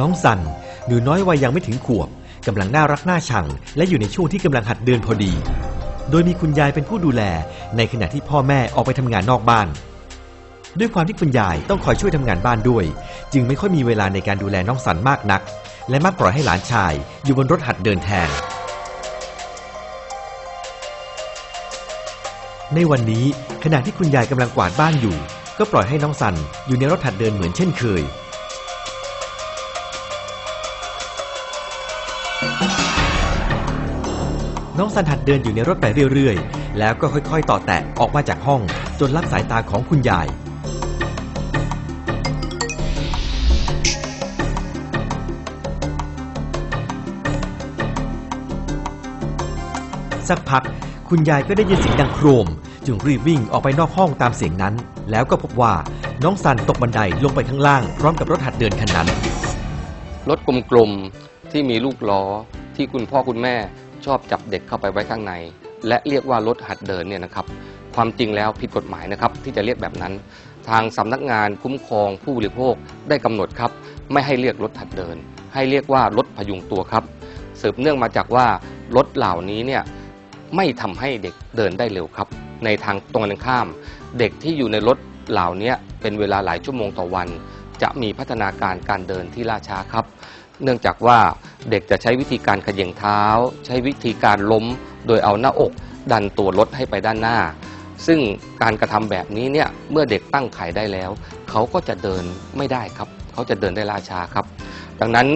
น้องสันหนูน้อยวัยยังไม่ถึงขวบกำลังน่ารักน่าชัง และอยู่ในช่วงที่กำลังหัดเดินพอดี โดยมีคุณยายเป็นผู้ดูแล ในขณะที่พ่อแม่ออกไปทำงานนอกบ้าน ด้วยความที่คุณยายต้องคอยช่วยทำงานบ้านด้วย จึงไม่ค่อยมีเวลาในการดูแลน้องสันมากนัก และมักปล่อยให้หลานชาย อยู่บนรถหัดเดินแทน ในวันนี้ขณะที่คุณยายกำลังกวาดบ้านอยู่ ก็ปล่อยให้น้องสันอยู่ในรถหัดเดินเหมือนเช่นเคย น้องสันหัดเดินอยู่ในรถไปเรื่อยๆ แล้วก็ค่อยๆ ต่อแตะออกมาจากห้องจนรับสายตาของคุณยาย สักพักคุณยายก็ได้ยินเสียงดังโครม จึงรีบวิ่งออกไปนอกห้องตามเสียงนั้น แล้วก็พบว่าน้องสันตกบันไดลงไปข้างล่างพร้อมกับรถหัดเดินคันนั้น รถกลมๆที่มีลูกล้อที่คุณพ่อคุณแม่ ชอบจับเด็กเข้าไปไว้ข้างใน และเรียกว่ารถหัดเดินเนี่ยนะครับความจริงแล้วผิดกฎหมายนะครับที่จะเรียกแบบนั้น ทางสำนักงานคุ้มครองผู้บริโภคได้กำหนดครับ ไม่ให้เรียกรถหัดเดิน ให้เรียกว่ารถพยุงตัวครับ สืบเนื่องมาจากว่ารถเหล่านี้เนี่ยไม่ทำให้เด็กเดินได้เร็วครับ ในทางตรงกันข้าม เด็กที่อยู่ในรถเหล่านี้เป็นเวลาหลายชั่วโมงต่อวัน จะมีพัฒนาการการเดินที่ล่าช้าครับ เนื่องจากว่าเด็กจะใช้วิธีการขย่งเท้า ใช้วิธีการล้ม โดยเอาหน้าอก ดันตัวรถให้ไปด้านหน้า ซึ่งการกระทำแบบนี้เนี่ยเมื่อเด็กตั้งไข่ได้แล้ว เขาก็จะเดินไม่ได้ครับ เขาจะเดินได้ล่าช้าครับ ดังนั้น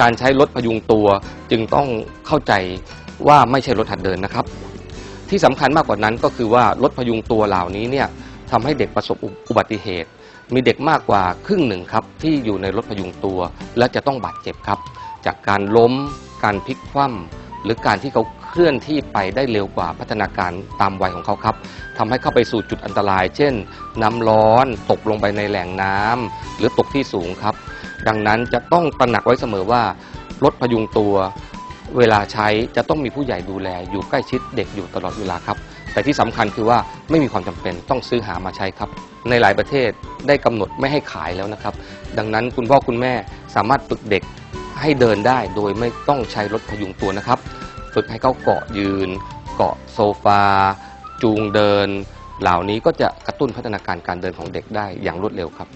การใช้รถพยุงตัวจึงต้องเข้าใจว่าไม่ใช่รถหัดเดินนะครับ ที่สำคัญมากกว่านั้นก็คือว่ารถพยุงตัวเหล่านี้เนี่ย ทำให้เด็กประสบอุบัติเหตุ มีเด็กมากกว่าครึ่งหนึ่งครับที่อยู่ในรถพยุงตัว และจะต้องบาดเจ็บครับ จากการล้ม การพลิกคว่ำหรือการที่เขาเคลื่อนที่ไปได้เร็วกว่าพัฒนาการตามวัยของเขาครับทำให้เข้าไปสู่จุดอันตราย เช่น น้ำร้อนตกลงไปในแหล่งน้ำหรือตกที่สูงครับ ดังนั้นจะต้องตระหนักไว้เสมอว่ารถพยุงตัว เวลาใช้จะต้องมีผู้ใหญ่ดูแลอยู่ใกล้ชิดเด็กอยู่ตลอดเวลาครับ แต่ที่สำคัญคือว่าไม่มีความจำเป็นต้องซื้อหามาใช้ครับ ในหลายประเทศได้กำหนดไม่ให้ขายแล้วนะครับ ดังนั้นคุณพ่อคุณแม่สามารถฝึกเด็กให้เดินได้โดยไม่ต้องใช้รถพยุงตัวนะครับ ฝึกให้เขาเกาะยืน เกาะโซฟา จูงเดิน เหล่านี้ก็จะกระตุ้นพัฒนาการการเดินของเด็กได้อย่างรวดเร็วครับ